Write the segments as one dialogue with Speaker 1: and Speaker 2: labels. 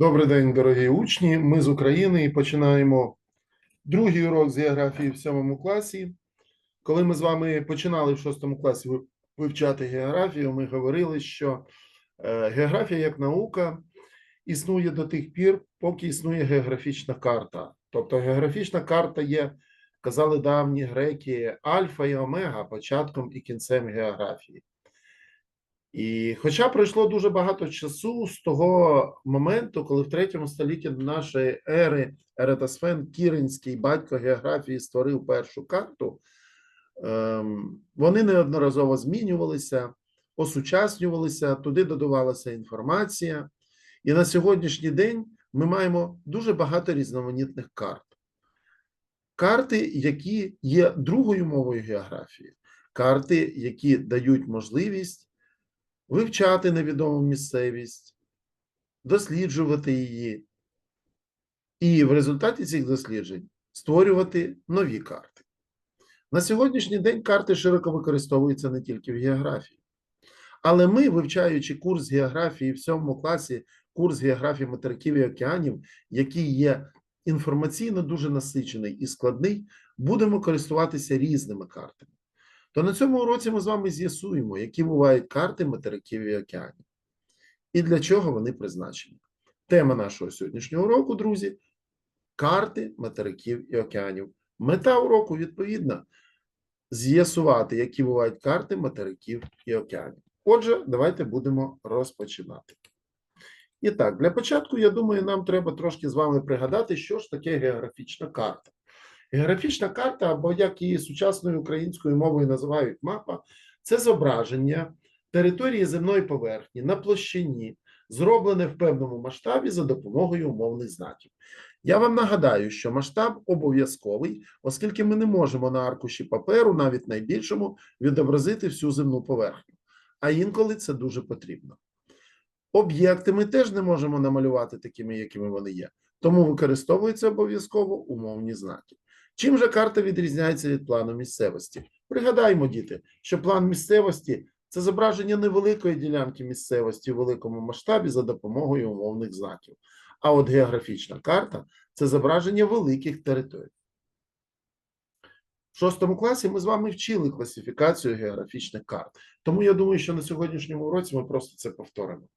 Speaker 1: Добрий день, дорогі учні. Ми з України і починаємо другий урок з географії в сьомому класі. Коли ми з вами починали в шостому класі вивчати географію, ми говорили, що е, географія як наука існує до тих пір, поки існує географічна карта. Тобто географічна карта є, казали давні греки, альфа і омега, початком і кінцем географії. І хоча пройшло дуже багато часу з того моменту, коли в третьому столітті нашої ери Ератосфен Кіринський, батько географії, створив першу карту, ем, вони неодноразово змінювалися, осучаснювалися, туди додавалася інформація. І на сьогоднішній день ми маємо дуже багато різноманітних карт. Карти, які є другою мовою географії, карти, які дають можливість вивчати невідому місцевість, досліджувати її, і в результаті цих досліджень створювати нові карти. На сьогоднішній день карти широко використовуються не тільки в географії. Але ми, вивчаючи курс географії в сьомому класі, курс географії материків і океанів, який є інформаційно дуже насичений і складний, будемо користуватися різними картами. То на цьому уроці ми з вами з'ясуємо, які бувають карти материків і океанів, і для чого вони призначені. Тема нашого сьогоднішнього уроку, друзі, карти материків і океанів. Мета уроку, відповідна, з'ясувати, які бувають карти материків і океанів. Отже, давайте будемо розпочинати. І так, для початку, я думаю, нам треба трошки з вами пригадати, що ж таке географічна карта. Географічна карта, або як її сучасною українською мовою називають мапа, це зображення території земної поверхні на площині, зроблене в певному масштабі за допомогою умовних знаків. Я вам нагадаю, що масштаб обов'язковий, оскільки ми не можемо на аркуші паперу, навіть найбільшому, відобразити всю земну поверхню. А інколи це дуже потрібно. Об'єкти ми теж не можемо намалювати такими, якими вони є, тому використовуються обов'язково умовні знаки. Чим же карта відрізняється від плану місцевості? Пригадаймо, діти, що план місцевості це зображення невеликої ділянки місцевості у великому масштабі за допомогою умовних знаків. А от географічна карта це зображення великих територій. В шостому класі ми з вами вчили класифікацію географічних карт. Тому я думаю, що на сьогоднішньому уроці ми просто це повторимо.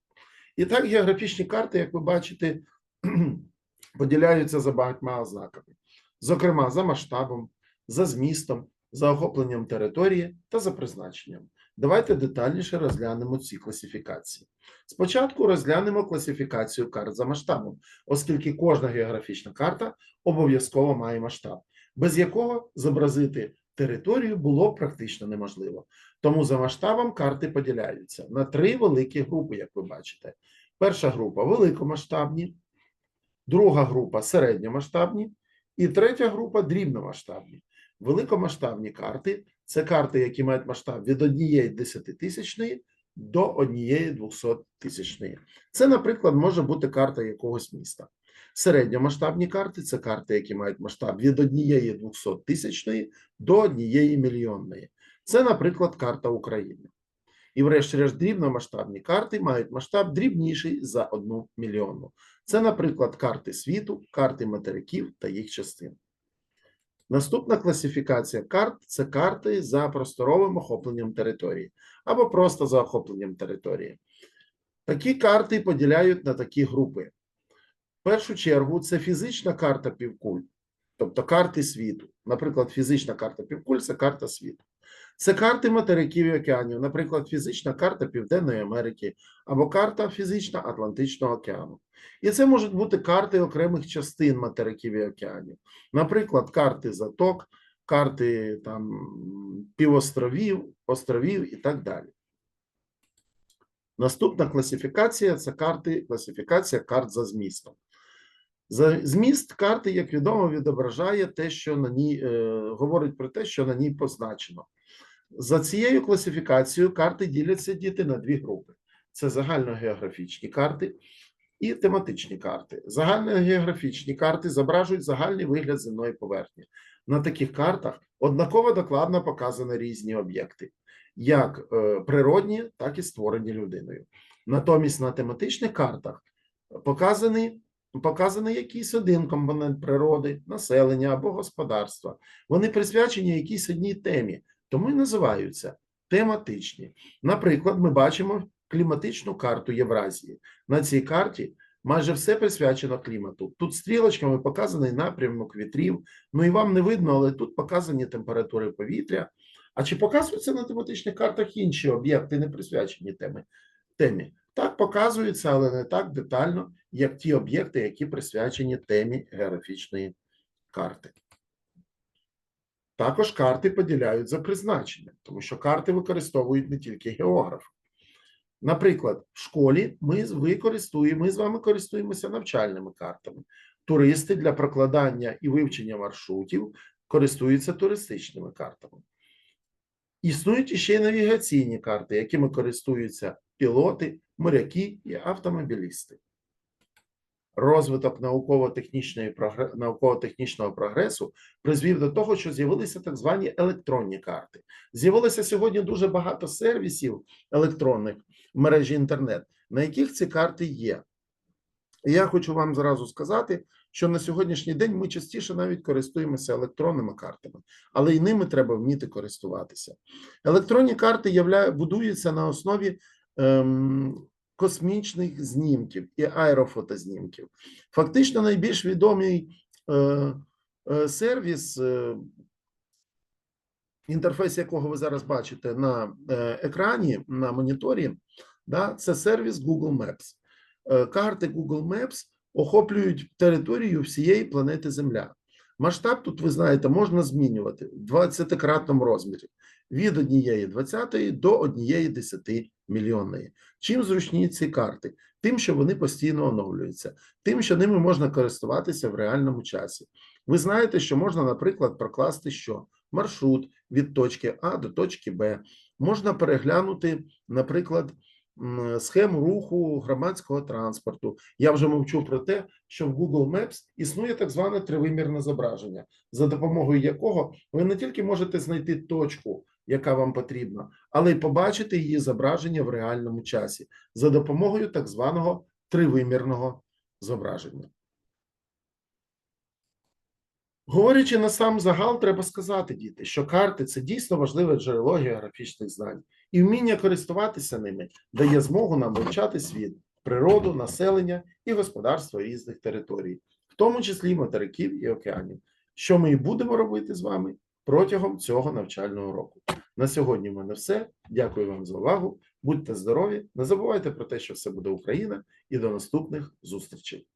Speaker 1: І так, географічні карти, як ви бачите, поділяються за багатьма ознаками зокрема за масштабом, за змістом, за охопленням території та за призначенням. Давайте детальніше розглянемо ці класифікації. Спочатку розглянемо класифікацію карт за масштабом, оскільки кожна географічна карта обов'язково має масштаб, без якого зобразити територію було практично неможливо. Тому за масштабом карти поділяються на три великі групи, як ви бачите. Перша група великомасштабні, друга група середньомасштабні, і третя група дрібномасштабні. Великомасштабні карти це карти, які мають масштаб від однієї десятитисячної до однієї двохсоттисячної. Це, наприклад, може бути карта якогось міста. Середньомасштабні карти це карти, які мають масштаб від однієї двохсоттисячної до однієї мільйонної. Це, наприклад, карта України. І, врешті-решт, дрібномасштабні карти мають масштаб дрібніший за одну мільйонну. Це, наприклад, карти світу, карти материків та їх частин. Наступна класифікація карт це карти за просторовим охопленням території або просто за охопленням території. Такі карти поділяють на такі групи. В першу чергу це фізична карта півкуль, тобто карти світу. Наприклад, фізична карта півкуль це карта світу. Це карти материків і океанів, наприклад, фізична карта Південної Америки або карта фізична Атлантичного океану. І це можуть бути карти окремих частин материків і океанів, наприклад, карти заток, карти там, півостровів, островів і так далі. Наступна класифікація це карти, класифікація карт за змістом. За зміст карти, як відомо, відображає те, що на ній е, говорить про те, що на ній позначено. За цією класифікацією карти діляться діти на дві групи: це загальногеографічні карти і тематичні карти. Загальногеографічні карти зображують загальний вигляд земної поверхні. На таких картах однаково докладно показані різні об'єкти, як е, природні, так і створені людиною. Натомість на тематичних картах показаний, показаний якийсь один компонент природи, населення або господарства. Вони присвячені якійсь одній темі, тому і називаються тематичні. Наприклад, ми бачимо кліматичну карту Євразії. На цій карті майже все присвячено клімату. Тут стрілочками показаний напрямок вітрів. Ну і вам не видно, але тут показані температури повітря. А чи показуються на тематичних картах інші об'єкти, не присвячені темі? темі? Так, показуються, але не так детально, як ті об'єкти, які присвячені темі географічної карти. Також карти поділяють за призначенням, тому що карти використовують не тільки географи. Наприклад, в школі ми використовуємо, ми з вами користуємося навчальними картами. Туристи для прокладання і вивчення маршрутів користуються туристичними картами. Існують іще й навігаційні карти, якими користуються пілоти, моряки і автомобілісти. Розвиток науково-технічної науково-технічного прогресу призвів до того, що з'явилися так звані електронні карти. З'явилося сьогодні дуже багато сервісів електронних в мережі інтернет, на яких ці карти є. І я хочу вам зразу сказати, що на сьогоднішній день ми частіше навіть користуємося електронними картами, але й ними треба вміти користуватися. Електронні карти явля... будуються на основі ем, космічних знімків і аерофотознімків. Фактично, найбільш відомий е, е, сервіс, е, інтерфейс якого ви зараз бачите на екрані, на моніторі, да, це сервіс Google Maps. Карти Google Maps охоплюють територію всієї планети Земля. Масштаб тут, ви знаєте, можна змінювати в 20-кратному розмірі від однієї 20 до однієї 10 мільйонної. Чим зручні ці карти? Тим, що вони постійно оновлюються, тим, що ними можна користуватися в реальному часі. Ви знаєте, що можна, наприклад, прокласти що маршрут від точки А до точки Б. Можна переглянути, наприклад, схему руху громадського транспорту. Я вже мовчу про те, що в Google Maps існує так зване тривимірне зображення, за допомогою якого ви не тільки можете знайти точку, яка вам потрібна, але й побачити її зображення в реальному часі за допомогою так званого тривимірного зображення. Говорячи на сам загал, треба сказати, діти, що карти це дійсно важливе джерело географічних знань, і вміння користуватися ними дає змогу нам вивчати світ, природу, населення і господарство різних територій, в тому числі материків і океанів, що ми і будемо робити з вами протягом цього навчального року. На сьогодні в мене все. Дякую вам за увагу. Будьте здорові, не забувайте про те, що все буде Україна, і до наступних зустрічей.